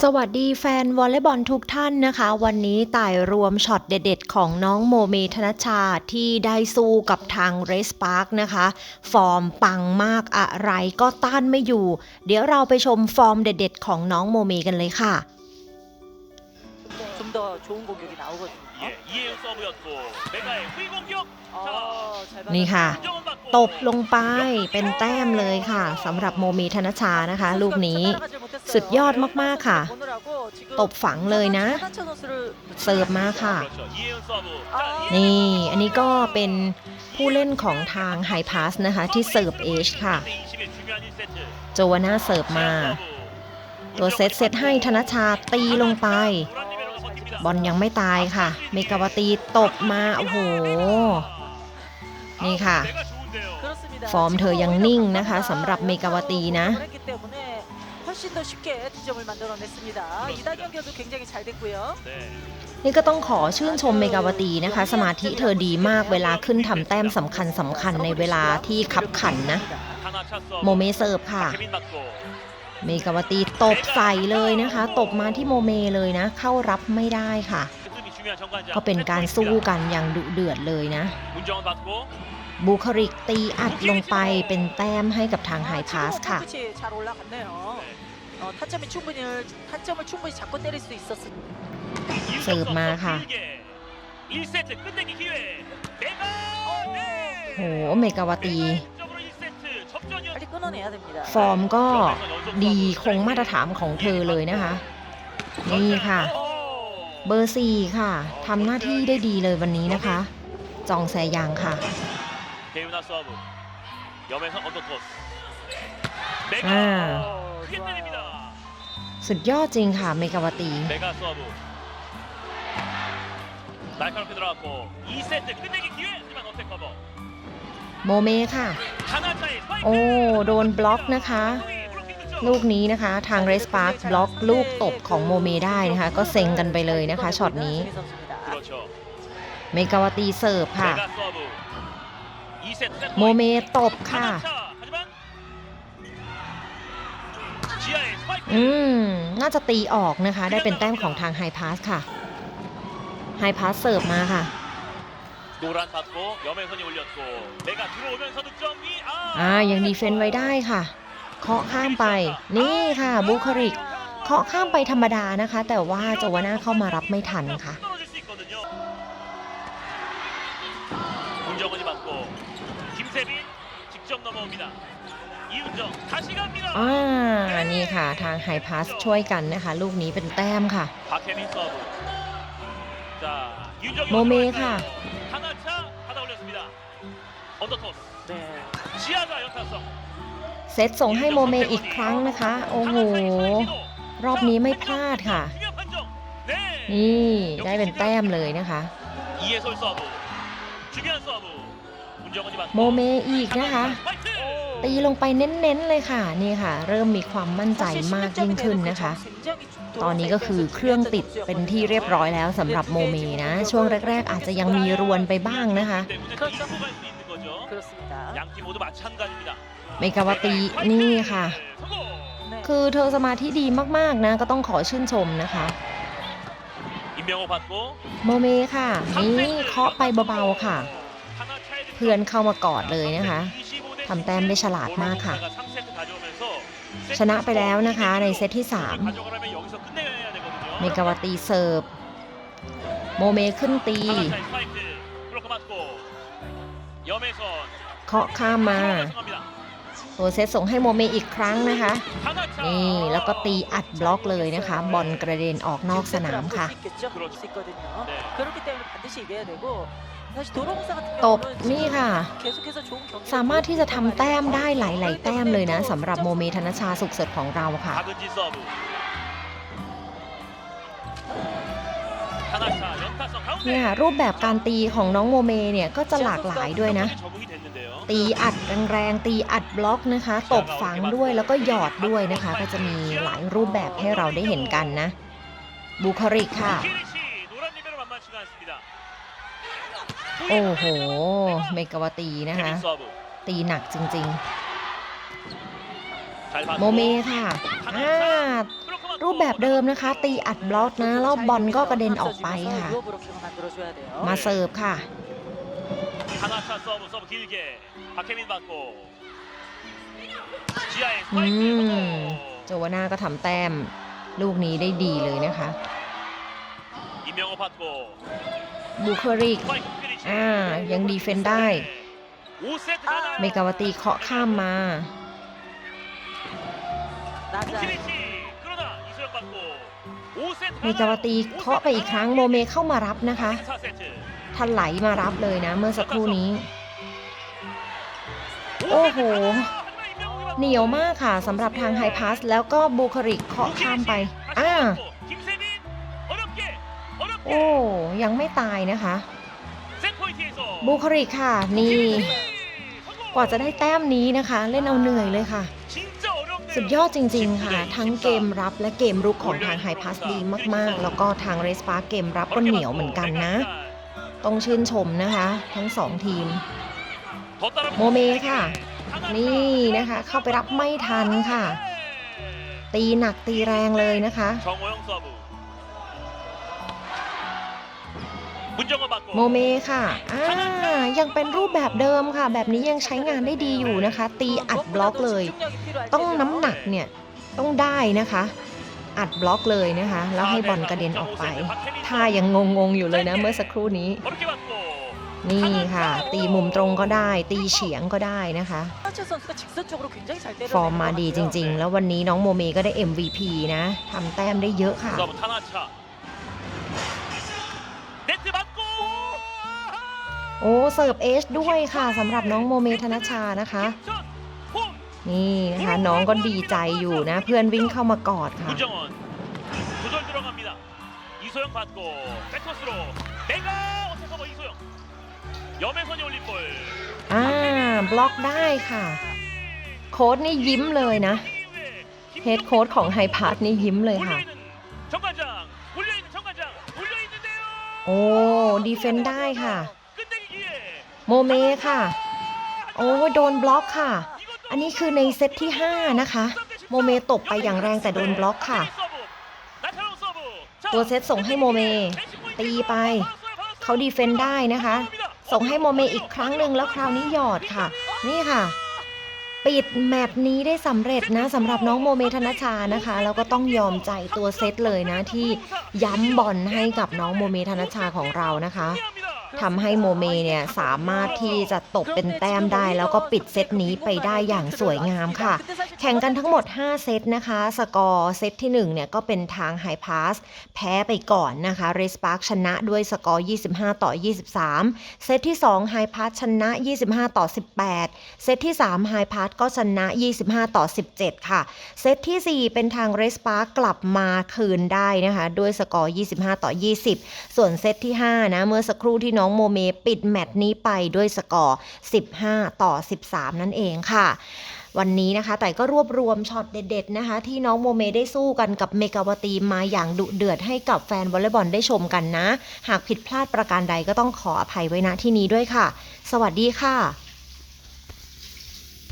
สวัสดีแฟนวอลเลย์บอลทุกท่านนะคะ วันนี้ต่ายรวมช็อตเด็ดๆ ของน้องโมเมธนชาที่ได้สู้กับทางเรสปาร์กนะคะ ฟอร์มปังมากอะไรก็ต้านไม่อยู่ เดี๋ยวเราไปชมฟอร์มเด็ดๆ ของน้องโมเมกันเลยค่ะ 좀 더 좋은 공격이 나오거든요. 예, 이혜영 서브였고 메가의 후위 공격. 어, 잘 นี่ค่ะ 인정은 받고 ตบลงไปเป็นแต้มเลยค่ะสำหรับโมเมธนชชานะคะ ลูกนี้ สุดยอดมากๆค่ะ ตบฝังเลยนะ เสิร์ฟมาค่ะ 그렇죠. 이혜영 서브. 아. 자, 이혜영 นี่ อันนี้ก็เป็นผู้เล่นของทางไฮพาสนะคะ ที่เสิร์ฟเอชค่ะ 대 20의 중요한 1세트. โจวาน่าเสิร์ฟมา ตัวเซตเซตให้ธนชาตีลงไป บอลยังไม่ตายค่ะ เมกาวตีตบมาโอ้โห นี่ค่ะ ฟอร์มเธอยังนิ่งนะคะสำหรับเมกาวตีนะ นี่ก็ต้องขอชื่นชมเมกาวตีนะคะ สมาธิเธอดีมากเวลาขึ้นทำแต้มสำคัญสำคัญในเวลาที่คับขันนะ โมเมเซิร์ฟค่ะ เมกาวตีตบใส่เลยนะคะ ตบมาที่โมเมเลยนะ เข้ารับไม่ได้ค่ะ ก็เป็นการสู้กันอย่างดุเดือดเลยนะ บุคลิกตีอัดลงไปเป็นแต้มให้กับทางไฮพาสค่ะ เสิร์ฟมาค่ะโหเมกาวตี ฟอร์มก็ดีคงมาตรฐานของเธอเลยนะคะ นี่ค่ะ เบอร์สี่ค่ะทำหน้าที่ได้ดีเลยวันนี้นะคะ จองแซยางค่ะอ่าสุดยอดจริงค่ะ เมกาวตี โมเมค่ะ โอ้ โดนบล็อกนะคะ ลูกนี้นะคะ ทางเรสปาร์คบล็อกลูกตบของโมเมได้นะคะ ก็เซ็งกันไปเลยนะคะช็อตนี้ เมกาวตีเสิร์ฟค่ะ โมเมตบค่ะ อืม น่าจะตีออกนะคะ ได้เป็นแต้มของทางไฮพาสค่ะ ไฮพาสเสิร์ฟมาค่ะ 노란 받고 염혜선이 올렸고 메가 들어오면서 득점이 อ่า 아. ยังดีเฟนต์ไว้ได้ค่ะ เคาะข้ามไป นี่ค่ะ บุคลิก เคาะข้ามไปธรรมดานะคะ แต่ว่าโจวาน่าเข้ามารับไม่ทันค่ะ 떨어질 수 있거든요. 문정은이 받고 김세빈 직접 넘어옵니다. 이윤정 다시 갑니다. อ่า นี่ค่ะ ทางไฮพาสช่วยกันนะคะ ลูกนี้เป็นแต้มค่ะ 박혜민 서브. 자, 윤정이 몸에 올라왔어요. 가. 하나 เซตส่งให้โมเมอีกครั้งนะคะ โอ้โห รอบนี้ไม่พลาดค่ะ นี่ได้เป็นแต้มเลยนะคะ โมเมอีกนะคะ ตีลงไปเน้นๆเลยค่ะ นี่ค่ะ เริ่มมีความมั่นใจมากยิ่งขึ้นนะคะ ตอนนี้ก็คือเครื่องติดเป็นที่เรียบร้อยแล้วสำหรับโมเมนะ ช่วงแรก ๆ อาจจะยังมีรวนไปบ้างนะคะ 그렇죠. 밀고 갈수 있는 거죠. 그렇습니다. 양팀 모두 마찬가지입니다. เมกาวตีนี่ค่ะ 성공! 네. คือเธอสมาธิดีมากๆนะ ก็ต้องขอชื่นชมนะคะ 임명호 받고 โมเมค่ะ นี่เคาะไปเบาๆค่ะ เพื่อนเข้ามากอดเลยนะคะ ทำแต้มได้ฉลาดมากค่ะ ชนะไปแล้วนะคะในเซตที่ 3 เมกาวตีเสิร์ฟ โมเมขึ้นตี เคาะข้ามมาโปรเซสส่งให้โมเมอีกครั้งนะคะ นี่แล้วก็ตีอัดบล็อกเลยนะคะ บอลกระเด็นออกนอกสนามค่ะ ตบนี่ค่ะ สามารถที่จะทำแต้มได้หลาย ๆ แต้มเลยนะสำหรับโมเมธนชาสุขเสดของเราค่ะ เนี่ยรูปแบบการตีของน้องโมเมเนี่ยก็จะหลากหลายด้วยนะ ตีอัดแรงๆตีอัดบล็อกนะคะ ตบฝังด้วยแล้วก็หยอดด้วยนะคะ ก็จะมีหลายรูปแบบให้เราได้เห็นกันนะ บุคลิกค่ะ โอ้โห เมกาวตีนะคะ ตีหนักจริงๆ โมเมค่ะอ่า รูปแบบเดิมนะคะ ตีอัดบล็อกนะ แล้วบอลก็กระเด็นออกไปค่ะ มาเสิร์ฟค่ะอืมโจวานาก็ทำแต้ม ลูกนี้ได้ดีเลยนะคะบูเคอริกอ่า ยังดีเฟนได้ เมกาวตีเคาะข้ามมา เมกาวตีเคาะไปอีกครั้งโมเมเข้ามารับนะคะทันไหลมารับเลยนะ เมื่อสักครู่นี้ โอ้โห เหนียวมากค่ะสำหรับทางไฮพาสแล้วก็บูคาริกเคาะข้ามไปอ่าโอ้ยังไม่ตายนะคะ บูคาริกค่ะ นี่ กว่าจะได้แต้มนี้นะคะ เล่นเอาเหนื่อยเลยค่ะ สุดยอดจริง ๆ ค่ะ ทั้งเกมรับและเกมรุกของทางไฮพาสดีมาก ๆ แล้วก็ทางเรสปาเกมรับก็เหนียวเหมือนกันนะ ต้องชื่นชมนะคะ ทั้งสองทีม โมเมค่ะ นี่นะคะ เข้าไปรับไม่ทันค่ะ ตีหนักตีแรงเลยนะคะ โมเมค่ะอ่ายังเป็นรูปแบบเดิมค่ะ แบบนี้ยังใช้งานได้ดีอยู่นะคะ ตีอัดบล็อกเลย ต้องน้ำหนักเนี่ยต้องได้นะคะ อัดบล็อกเลยนะคะ แล้วให้บอลกระเด็นออกไปท่ายังงงๆอยู่เลยนะเมื่อสักครู่นี้ นี่ค่ะ ตีมุมตรงก็ได้ ตีเฉียงก็ได้นะคะ ฟอร์มมาดีจริง ๆ แล้ววันนี้น้องโมเมก็ได้ MVP นะทำแต้มได้เยอะค่ะ โอ้เสิร์ฟเอชด้วยค่ะสำหรับน้องโมเมธนชานะคะ นี่นะคะน้องก็ดีใจอยู่นะ เพื่อนวิ่งเข้ามากอดค่ะอ่าบล็อกได้ค่ะ โค้ดนี่ยิ้มเลยนะเฮดโค้ดของไฮพาร์ทนี่ยิ้มเลยค่ะโอ้ดีเฟนได้ค่ะ โมเมค่ะ โอ้โดนบล็อกค่ะ อันนี้คือในเซตที่ 5 นะคะ โมเมตบไปอย่างแรงแต่โดนบล็อกค่ะ ตัวเซตส่งให้โมเม ตีไป เขาดีเฟนได้นะคะ ส่งให้โมเมอีกครั้งหนึ่งแล้วคราวนี้หยอดค่ะ นี่ค่ะปิดแมตช์นี้ได้สำเร็จนะสำหรับน้องโมเมธนชานะคะ แล้วก็ต้องยอมใจตัวเซตเลยนะที่ย้ำบอลให้กับน้องโมเมธนชาของเรานะคะ ทำให้โมเมเนี่ยสามารถที่จะตบเป็นแต้มได้ แล้วก็ปิดเซตนี้ไปได้อย่างสวยงามค่ะ แข่งกันทั้งหมด 5 เซตนะคะ สกอร์เซตที่ 1 เนี่ยก็เป็นทางไฮพาสแพ้ไปก่อนนะคะเรสปาร์คชนะด้วยสกอร์ 25 ต่อ 23 เซตที่2ไฮพาสชนะ 25 ต่อ 18 เซตที่3ไฮพาสก็ชนะ 25 ต่อ 17 ค่ะ เซตทีสี่4 เป็นทางเรสปาร์กลับมาคืนได้นะคะ ด้วยสกอร์ 25 ต่อ 20 ส่วนเซตที่5นะเมื่อสักครู่รู่ที่น้องโมเมปิดแมตช์นี้ไปด้วยสกอร์ 15 ต่อ 13 นั่นเองค่ะวันนี้นะคะแต่ก็รวบรวมช็อตเด็ด ๆ นะคะ ที่น้องโมเมได้สู้กันกับเมกาวตีมาอย่างดุเดือดให้กับแฟนวอลเลย์บอลได้ชมกันนะ หากผิดพลาดประการใดก็ต้องขออภัยไว้ณที่นี้ด้วยค่ะ สวัสดีค่ะ